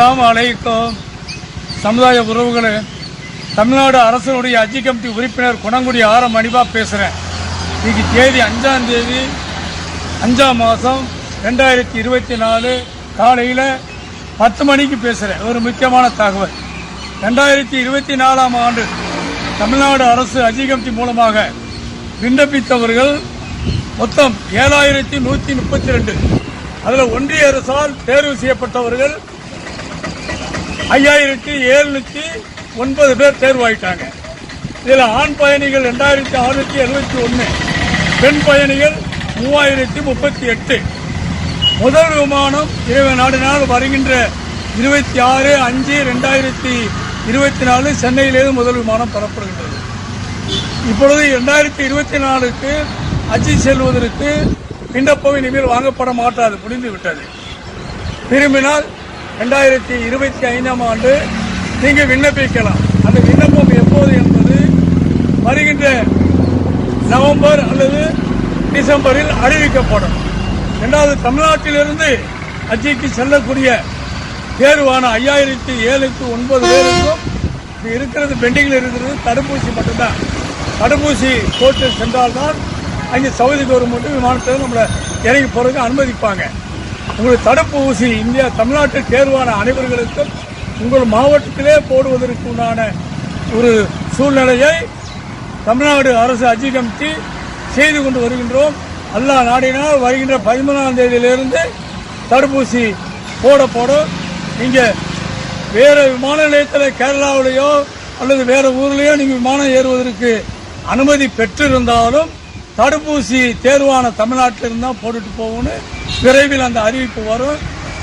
அஸ்லாம் அலைக்கும். சமுதாய உறவுகளே தமிழ்நாடு அரசனுடைய அஜி கமிட்டி உறுப்பினர் குணங்குடி ஆர மணிபா பேசுகிறேன் இன்னைக்கு தேதி அஞ்சாம் தேதி அஞ்சாம் மாதம் ரெண்டாயிரத்தி இருபத்தி நாலு காலையில் பத்து மணிக்கு பேசுகிறேன் ஒரு முக்கியமான தகவல். ரெண்டாயிரத்தி இருபத்தி நாலாம் ஆண்டு தமிழ்நாடு அரசு அஜி கமிட்டி மூலமாக விண்ணப்பித்தவர்கள் மொத்தம் ஏழாயிரத்தி நூற்றி முப்பத்தி ரெண்டு. அதில் ஒன்றிய அரசால் தேர்வு செய்யப்பட்டவர்கள் ஐயாயிரத்தி எழுநூற்றி ஒன்பது பேர் தேர்வாயிட்டாங்க. இதில் ஆண் பயணிகள் ரெண்டாயிரத்தி அறுநூத்தி எழுபத்தி ஒன்று பெண் பயணிகள் மூவாயிரத்தி முப்பத்தி எட்டு. முதல் விமானம் இரவு நாடினால் வருகின்ற இருபத்தி ஆறு அஞ்சு ரெண்டாயிரத்தி இருபத்தி நாலு சென்னையிலிருந்து முதல் விமானம் பெறப்படுகின்றது. இப்பொழுது இரண்டாயிரத்தி இருபத்தி நாலுக்கு அஜி செல்வதற்கு விண்ணப்பம் இனிமேல் வாங்கப்பட மாட்டாது முடிந்து விட்டது விரும்பினால் ரெண்டாயிரத்தி இருபத்தி ஐந்தாம் ஆண்டு நீங்கள் விண்ணப்பிக்கலாம். அந்த விண்ணப்பம் எப்போது என்பது வருகின்ற நவம்பர் அல்லது டிசம்பரில் அறிவிக்கப்படும். இரண்டாவது தமிழ்நாட்டிலிருந்து அஜிக்கு செல்லக்கூடிய தேர்வான ஐயாயிரத்தி ஏழுக்கு ஒன்பது பேருக்கும் இப்போ இருக்கிறது பெண்டிங்கில் இருக்கிறது தடுப்பூசி மட்டும்தான். தடுப்பூசி போட்டு சென்றால்தான் அங்கே சவுதி கவர்மெண்ட் விமானத்தில் நம்மளை இறங்கி போகிறதுக்கு அனுமதிப்பாங்க. உங்களுக்கு தடுப்பூசி இந்தியா தமிழ்நாட்டில் தேர்வான அனைவர்களுக்கும் உங்கள் மாவட்டத்திலே போடுவதற்கு உண்டான ஒரு சூழ்நிலையை தமிழ்நாடு அரசு அதிகமித்து செய்து கொண்டு வருகின்றோம். எல்லா நாடினால் வருகின்ற பதிமூணாம் தேதியிலிருந்து தடுப்பூசி போட போடும் இங்கே வேறு விமான நிலையத்தில் கேரளாவிலேயோ அல்லது வேறு ஊர்லேயோ நீங்கள் விமானம் ஏறுவதற்கு அனுமதி பெற்றிருந்தாலும் தடுப்பூசி தேர்வான தமிழ்நாட்டில் இருந்தால் போட்டுட்டு போகணும். விரைவில் அந்த அறிவிப்பு வரும்.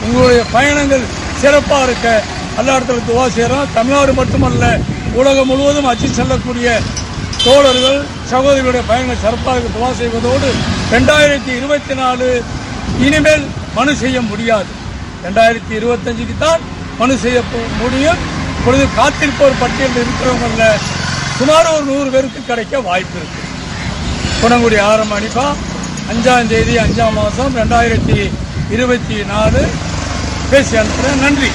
உங்களுடைய பயணங்கள் சிறப்பாக இருக்க. எல்லா இடத்துல துவா செய்கிறோம் தமிழ்நாடு மட்டுமல்ல உலகம் முழுவதும் அச்சு செல்லக்கூடிய தோழர்கள் சகோதரிகளுடைய பயணங்கள் சிறப்பாக துவா செய்வதோடு ரெண்டாயிரத்தி இருபத்தி நாலு இனிமேல் மனு செய்ய முடியாது. ரெண்டாயிரத்தி இருபத்தஞ்சுக்கு தான் மனு செய்ய முடியும். இப்பொழுது காத்திருப்போர் பட்டியலில் இருக்கிறவங்கள சுமார் ஒரு நூறு பேருக்கு கிடைக்க வாய்ப்பு இருக்கு. குணங்குடி ஆரம் அணிப்பா அஞ்சாம் தேதி அஞ்சாம் மாதம் ரெண்டாயிரத்தி இருபத்தி நாலு. பேசி அனுப்புகிறேன் நன்றி.